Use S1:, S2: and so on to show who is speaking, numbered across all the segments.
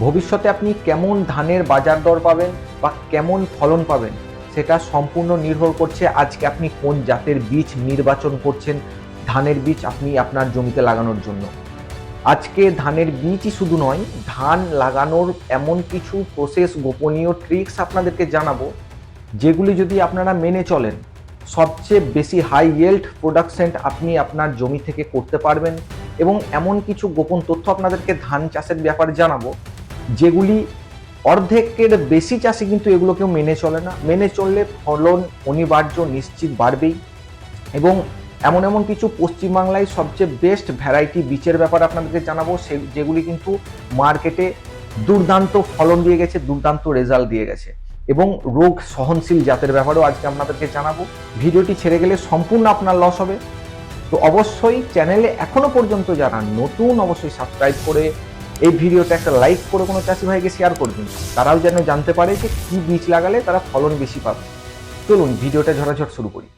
S1: ভবিষ্যতে আপনি কেমন ধানের বাজার দর পাবেন বা কেমন ফলন পাবেন, সেটা সম্পূর্ণ নির্ভর করছে আজকে আপনি কোন জাতের বীজ নির্বাচন করছেন, ধানের বীজ আপনি আপনার জমিতে লাগানোর জন্য। আজকে ধানের বীজই শুধু নয়, ধান লাগানোর এমন কিছু প্রসেস গোপনীয় ট্রিক্স আপনাদেরকে জানাব, যেগুলি যদি আপনারা মেনে চলেন, সবচেয়ে বেশি হাই ইয়েল্ড প্রোডাকশন আপনি আপনার জমি থেকে করতে পারবেন এবং এমন কিছু গোপন তথ্য আপনাদেরকে ধান চাষের ব্যাপারে জানাব যেগুলি অর্ধেকের বেশি চাষি কিন্তু এগুলো কেউ মেনে চলে না। মেনে চললে ফলন, অনিবার্য নিশ্চিত বাড়বেই এবং এমন এমন কিছু পশ্চিমবাংলায় সবচেয়ে বেস্ট ভ্যারাইটি বীচের ব্যাপার আপনাদেরকে জানাব। সে, যেগুলি কিন্তু মার্কেটে দুর্দান্ত ফলন দিয়ে গেছে, দুর্দান্ত রেজাল্ট দিয়ে গেছে এবং রোগ সহনশীল জাতের ব্যাপারেও আজকে আপনাদেরকে জানাব। ভিডিওটি ছেড়ে গেলে সম্পূর্ণ আপনার লস হবে। তো অবশ্যই চ্যানেলে এখনও পর্যন্ত যারা নতুন, অবশ্যই সাবস্ক্রাইব করে এই ভিডিওটা একটা লাইক করে কোনো চাষি ভাইকে শেয়ার করবেন তারাও যেন জানতে পারে যে কি বীজ লাগালে তারা ফলন বেশি পাবে। চলুন, ভিডিওটা ঝরাঝট শুরু করি।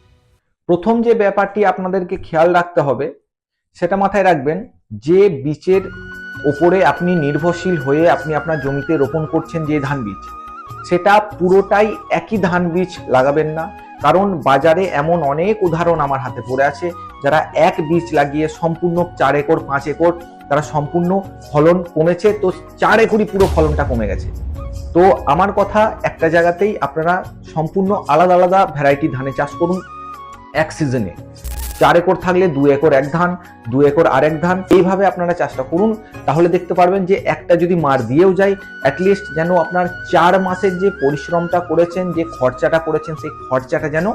S1: প্রথম যে ব্যাপারটি আপনাদেরকে খেয়াল রাখতে হবে, সেটা মাথায় রাখবেন, যে বীজের ওপরে আপনি নির্ভরশীল হয়ে আপনি আপনার জমিতে রোপণ করছেন যে ধান বীজ, সেটা পুরোটাই একই ধান বীজ লাগাবেন না। কারণ বাজারে এমন অনেক উদাহরণ আমার হাতে পড়ে আছে, যারা এক বীজ লাগিয়ে সম্পূর্ণ চার একর, পাঁচ একর তারা সম্পূর্ণ ফলন কমেছে। তো চার একরই পুরো ফলনটা কমে গেছে। তো আমার কথা একটা জায়গাতেই আপনারা সম্পূর্ণ আলাদা আলাদা ভ্যারাইটি ধানে চাষ করুন এক সিজনে চার একর থাকলে দু একর এক ধান দু একর আরেক ধান, এইভাবে আপনারা চাষটা করুন। তাহলে দেখতে পারবেন যে একটা যদি মার দিয়েও যায় অ্যাটলিস্ট যেন আপনার চার মাসের যে পরিশ্রমটা করেছেন, যে খরচাটা করেছেন, সেই খরচাটা যেন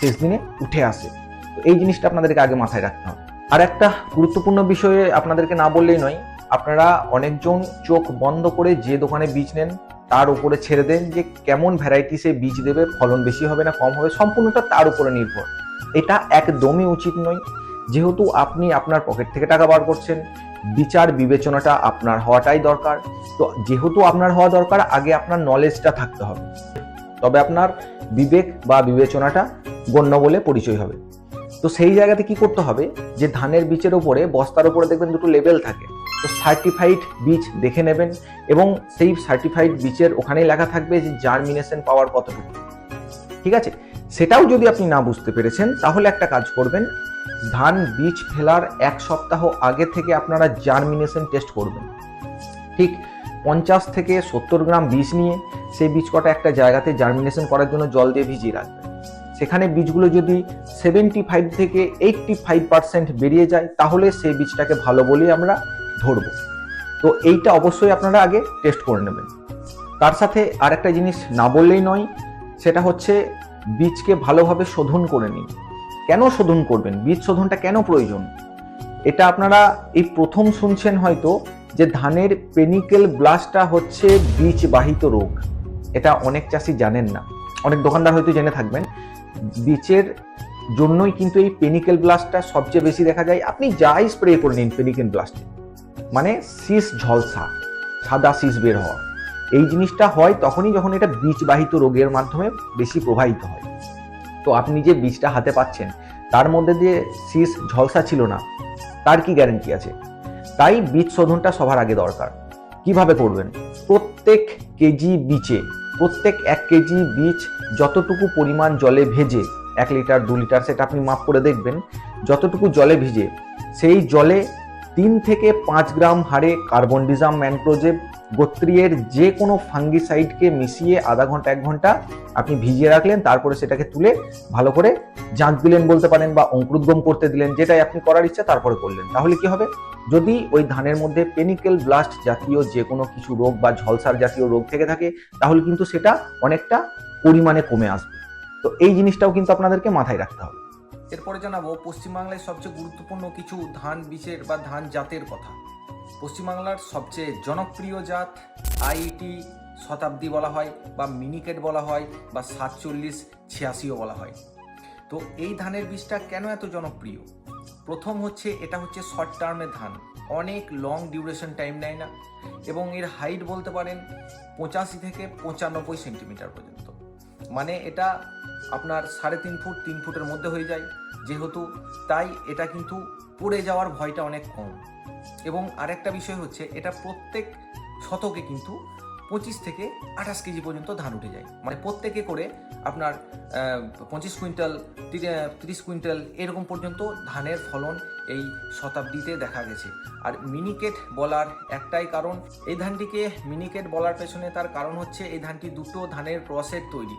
S1: শেষ দিনে উঠে আসে। তো এই জিনিসটা আপনাদেরকে আগে মাথায় রাখতে হবে। আর একটা গুরুত্বপূর্ণ বিষয়ে আপনাদেরকে না বললেই নয়, আপনারা অনেকজন চোখ বন্ধ করে যে দোকানে বীজ নেন, তার উপরে ছেড়ে দেন যে কেমন ভ্যারাইটি সে বীজ দেবে, ফলন বেশি হবে না, কম হবে, সম্পূর্ণটা তার উপরে নির্ভর। এটা একদমই উচিত নয়। যেহেতু আপনি আপনার পকেট থেকে টাকা বার করছেন, বিচার বিবেচনাটা আপনার হওয়াটাই দরকার। তো যেহেতু আপনার হওয়া দরকার, আগে আপনার নলেজটা থাকতে হবে। তবে আপনার বিবেক বা বিবেচনাটা গণ্য বলে পরিচয় হবে। তো সেই জায়গাতে কি করতে হবে? যে ধানের বীজের ওপরে বস্তার উপরে দেখবেন দুটো লেবেল থাকে। তো সার্টিফাইড বীজ দেখে নেবেন এবং সেই সার্টিফাইড বীজের ওখানেই লেখা থাকবে যে জার্মিনেশন পাওয়ার কতটুকু। ঠিক আছে? সেটাও যদি আপনি না বুঝতে পেরেছেন, তাহলে একটা কাজ করবেন। ধান বীজ ফেলার এক সপ্তাহ আগে থেকে আপনারা জার্মিনেশন টেস্ট করবেন। ঠিক পঞ্চাশ থেকে সত্তর গ্রাম বীজ নিয়ে, সেই বীজ কটা একটা জায়গাতে জার্মিনেশন করার জন্য জল দিয়ে ভিজিয়ে রাখবেন। সেখানে বীজগুলো যদি সেভেন্টি ফাইভ থেকে এইটটি ফাইভ পার্সেন্ট বেরিয়ে যায়, তাহলে সেই বীজটাকে ভালো বলেই আমরা ধরব। তো এইটা অবশ্যই আপনারা আগে টেস্ট করে নেবেন। তার সাথে আর একটা জিনিস না বললেই নয়, সেটা হচ্ছে বীজকে ভালোভাবে শোধন করে নিন। কেন শোধন করবেন? বীজ শোধনটা কেন প্রয়োজন? এটা আপনারা এই প্রথম শুনছেন হয়তো যে ধানের পেনিকেল ব্লাস্টটা হচ্ছে বীজবাহিত রোগ। এটা অনেক চাষি জানেন না। অনেক দোকানদার হয়তো জেনে থাকবেন। বীজের জন্যই কিন্তু এই পেনিকেল ব্লাস্টটা সবচেয়ে বেশি দেখা যায়। আপনি যাই স্প্রে করে নিন পেনিকেল ব্লাস্টে মানে শীষ ঝলসা, সাদা শীষ বের হওয়া। এই জিনিসটা হয় তখনই যখন এটা বীজবাহিত রোগের মাধ্যমে বেশি প্রবাহিত হয়। তো আপনি যে বীজটা হাতে পাচ্ছেন, তার মধ্যে দিয়ে শীষ ঝলসা ছিল না, তার কি গ্যারেন্টি আছে? তাই বীজ শোধনটা সবার আগে দরকার। কীভাবে করবেন? প্রত্যেক কেজি বীজে প্রত্যেক এক কেজি বীজ যতটুকু পরিমাণ জলে ভেজে, এক লিটার দু লিটার সেটা আপনি মাপ করে দেখবেন, যতটুকু জলে ভিজে, সেই জলে তিন থেকে পাঁচ গ্রাম হারে কার্বন ডিজাম ম্যানক্রোজেব গোত্রীয়ের যে কোনো ফাঙ্গিসাইডকে মিশিয়ে আধা ঘণ্টা, এক ঘণ্টা আপনি ভিজিয়ে রাখলেন, তারপরে সেটাকে তুলে ভালো করে জাঁক দিলেন বলতে পারেন বা অঙ্কুরোদ্গম করতে দিলেন, যেটাই আপনি করার ইচ্ছা তারপরে করলেন। তাহলে কি হবে? যদি ওই ধানের মধ্যে পেনিকেল ব্লাস্ট জাতীয় যে কোনো কিছু রোগ বা ঝলসার জাতীয় রোগ থেকে থাকে, তাহলে কিন্তু সেটা অনেকটা পরিমাণে কমে আসবে। তো এই জিনিসটাও কিন্তু আপনাদেরকে মাথায় রাখতে হবে।
S2: এরপরে জানাব, পশ্চিমবাংলায় সবচেয়ে গুরুত্বপূর্ণ কিছু ধান বীজের বা ধান জাতের কথা। পশ্চিমবাংলার সবচেয়ে জনপ্রিয় জাত আইটি শতাব্দী বলা হয়, বা মিনিকেট বলা হয়, বা সাতচল্লিশ ছিয়াশিও বলা হয়। তো এই ধানের বীজটা কেন এত জনপ্রিয়? প্রথম হচ্ছে, এটা হচ্ছে শর্ট টার্মের ধান। অনেক লং ডিউরেশন টাইম নেয় না, এবং এর হাইট বলতে পারেন পঁচাশি থেকে পঁচানব্বই সেন্টিমিটার পর্যন্ত। মানে এটা আপনার সাড়ে তিন ফুট, তিন ফুটের মধ্যে হয়ে যায়। যেহেতু তাই এটা কিন্তু পড়ে যাওয়ার ভয়টা অনেক কম। এবং আরেকটা বিষয় হচ্ছে, এটা প্রত্যেক শতকে কিন্তু পঁচিশ থেকে আঠাশ কেজি পর্যন্ত ধান উঠে যায়। মানে প্রত্যেকে করে আপনার পঁচিশ কুইন্টাল তিরি- তিরিশ কুইন্টাল এরকম পর্যন্ত ধানের ফলন এই শতাব্দীতে দেখা গেছে। আর মিনিকেট বলার একটাই কারণ, এই ধানটিকে মিনিকেট বলার পেছনে তার কারণ হচ্ছে এই ধানটি দুটো ধানের ক্রসের তৈরি।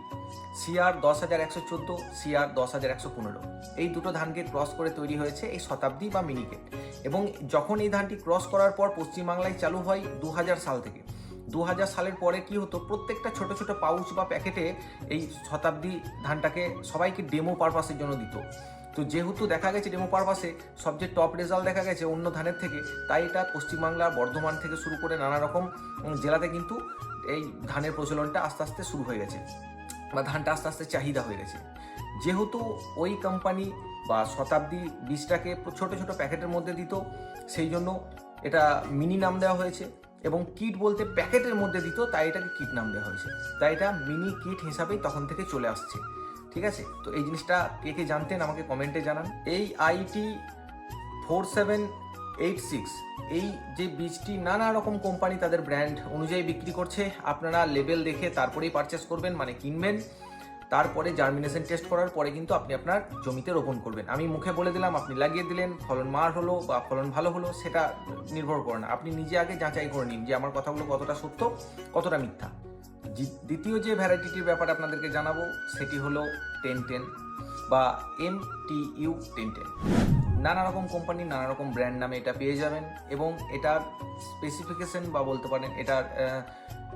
S2: সিআর দশ হাজার একশো চোদ্দ, সিআর দশ হাজার একশো পনেরো। এই দুটো ধানকে ক্রস করে তৈরি হয়েছে এই শতাব্দী বা মিনিকেট। এবং যখন এই ধানটি ক্রস করার পর পশ্চিমবাংলায় চালু হয় দু হাজার সাল থেকে। দু হাজার সালের পরে কি হতো, প্রত্যেকটা ছোট ছোট পাউচ বা প্যাকেটে এই শতাব্দী ধানটাকে সবাইকে ডেমো পারপাসের জন্য দিত। তো যেহেতু দেখা গেছে ডেমো পারপাসে সবচেয়ে টপ রেজাল্ট দেখা গেছে অন্য ধানের থেকে, তাই এটা পশ্চিমবাংলা বর্ধমান থেকে শুরু করে নানা রকম জেলাতে কিন্তু এই ধানের প্রচলনটা আস্তে আস্তে শুরু হয়ে গেছে বা ধানটা আস্তে আস্তে চাহিদা হয়ে গেছে। যেহেতু ওই কোম্পানি বা শতাব্দী বীজটাকে ছোট ছোট প্যাকেটের মধ্যে দিত, সেই জন্য এটা মিনি নাম দেওয়া হয়েছে এবং কিট বলতে প্যাকেটের মধ্যে দিত, তাই এটাকে কিট নাম দেওয়া হয়েছে। তাই এটা মিনি কিট হিসাবেই তখন থেকে চলে আসছে। ঠিক আছে? তো এই জিনিসটা কে কে জানতেন আমাকে কমেন্টে জানান। এই IT four seven eight six এই যে বীজটি নানা রকম কোম্পানি তাদের ব্র্যান্ড অনুযায়ী বিক্রি করছে, আপনারা লেবেল দেখে তারপরেই পারচেস করবেন মানে কিনবেন। তারপরে জার্মিনেশন টেস্ট করার পরে কিন্তু আপনি আপনার জমিতে রোপণ করবেন। আমি মুখে বলে দিলাম, আপনি লাগিয়ে দিলেন, ফলন মার হলো বা ফলন ভালো হলো, সেটা নির্ভর করে না। আপনি নিজে আগে যাচাই করে নিন যে আমার কথাগুলো কতটা সত্য, কতটা মিথ্যা। দ্বিতীয় যে ভ্যারাইটিটির ব্যাপারে আপনাদেরকে জানাব, সেটি হলো টেন টেন বা M T U ten ten নানা রকম কোম্পানি নানা রকম ব্র্যান্ড নামে এটা পেয়ে যাবেন এবং এটার স্পেসিফিকেশন বা বলতে পারেন এটার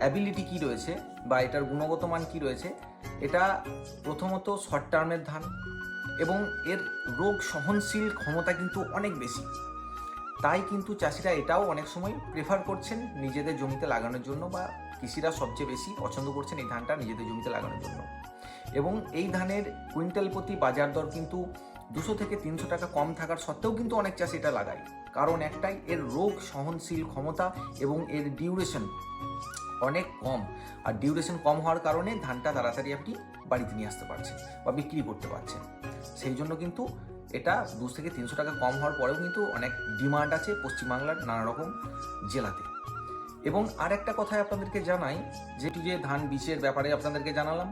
S2: অ্যাবিলিটি কি রয়েছে বা এটার গুণগত মান কি রয়েছে, এটা প্রথমত শর্ট টার্মের ধান এবং এর রোগ সহনশীল ক্ষমতা কিন্তু অনেক বেশি। তাই কিন্তু চাষিরা এটাও অনেক সময় প্রেফার করছেন নিজেদের জমিতে লাগানোর জন্য বা কৃষিরা সবচেয়ে বেশি পছন্দ করছেন এই ধানটা নিজেদের জমিতে লাগানোর জন্য। এবং এই ধানের কুইন্টাল প্রতি বাজার দর কিন্তু দুশো থেকে তিনশো টাকা কম থাকার সত্ত্বেও কিন্তু অনেক চাষি এটা লাগায়। কারণ একটাই এর রোগ সহনশীল ক্ষমতা এবং এর ডিউরেশন অনেক কম। আর ডিউরেশন কম হওয়ার কারণে ধানটা তাড়াতাড়ি আপনি বাড়িতে নিয়ে আসতে পারছেন বা বিক্রি করতে পারছেন। সেই জন্য কিন্তু এটা দু থেকে তিনশো টাকা কম হওয়ার পরেও কিন্তু অনেক ডিমান্ড আছে পশ্চিমবাংলার নানা রকম জেলাতে। এবং আরেকটা কথাই আপনাদেরকে জানাই, যেটি যে ধান বীজের ব্যাপারে আপনাদেরকে জানালাম,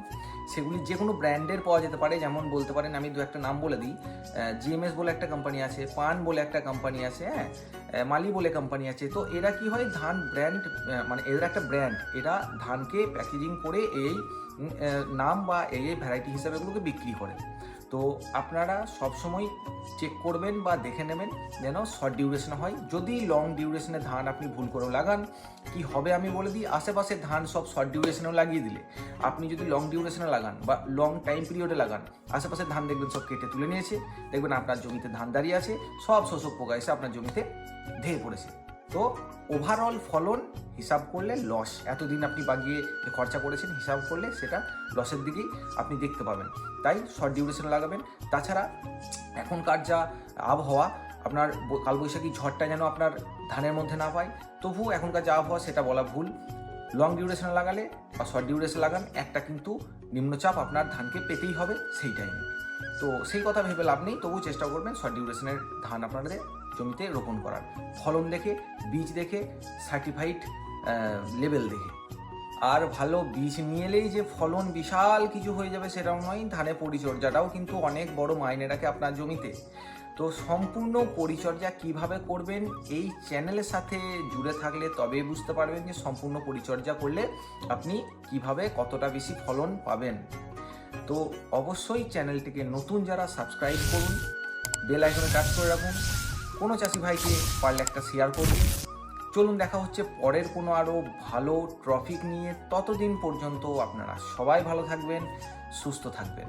S2: সেগুলি যে কোনো ব্র্যান্ডের পাওয়া যেতে পারে। যেমন বলতে পারেন, আমি দু একটা নাম বলে দিই। জিএমএস বলে একটা কোম্পানি আছে পান বলে একটা কোম্পানি আছে হ্যাঁ? মালি বলে কোম্পানি আছে। তো এরা কি হয়, ধান ব্র্যান্ড মানে এদের একটা ব্র্যান্ড এরা ধানকে প্যাকেজিং করে এই নাম বা এই ভ্যারাইটি হিসাবে এগুলোকে বিক্রি করে। তো আপনারা সবসময় চেক করবেন বা দেখে নেবেন যেন শর্ট ডিউরেশন হয়। যদি লং ডিউরেশনের ধান আপনি ভুল করে লাগান, কি হবে আমি বলে দিই, আশেপাশে ধান সব শর্ট ডিউরেশনেও লাগিয়ে দিলে। আপনি যদি লং ডিউরেশনে লাগান বা লং টাইম পিরিয়ডে লাগান, আশেপাশে ধান দেখবেন সব কেটে তুলে নিয়েছে। দেখবেন আপনার জমিতে ধান দাঁড়িয়ে আছে, সব শোষক পোকা এসে আপনার জমিতে ধেয়ে পড়েছে। তো ওভারঅল ফলন হিসাব করলে লস এতদিন আপনি বাগিয়ে খরচা করেছেন, হিসাব করলে সেটা লসের দিকেই আপনি দেখতে পাবেন। তাই শর্ট ডিউরেশন লাগাবেন। তাছাড়া এখনকার যা আবহাওয়া, আপনার কালবৈশাখী ঝড়টা যেন আপনার ধানের মধ্যে না পায় তবু এখনকার যা আবহাওয়া সেটা বলা ভুল। লং ডিউরেশন লাগালে বা শর্ট ডিউরেশন লাগান, একটা কিন্তু নিম্নচাপ আপনার ধানকে পেতেই হবে সেই টাইমে তো সেই কথা ভেবে লাভ নেই তবু চেষ্টা করবেন শর্ট ডিউরেশনের ধান আপনাদের জমিতে রোপণ করার। ফলন দেখে, বীজ দেখে সার্টিফাইড লেভেল দেখে। আর ভালো বীজ নিয়ে এলেই যে ফলন বিশাল কিছু হয়ে যাবে সেটাও নয় ধানের পরিচর্যাটাও কিন্তু অনেক বড় মাইনে রাখে আপনার জমিতে। তো সম্পূর্ণ পরিচর্যা কীভাবে করবেন এই চ্যানেলের সাথে জুড়ে থাকলে তবে বুঝতে পারবেন যে সম্পূর্ণ পরিচর্যা করলে আপনি কীভাবে কতটা বেশি ফলন পাবেন। তো অবশ্যই চ্যানেলটিকে নতুন যারা সাবস্ক্রাইব করুন, বেল আইকনে কাজ করে রাখুন কোনো চাষি ভাইকে পারলে একটা শেয়ার করবি চলুন দেখা হচ্ছে পরের কোনো আরও ভালো ট্রফিক নিয়ে। ততদিন পর্যন্ত আপনারা সবাই ভালো থাকবেন, সুস্থ থাকবেন।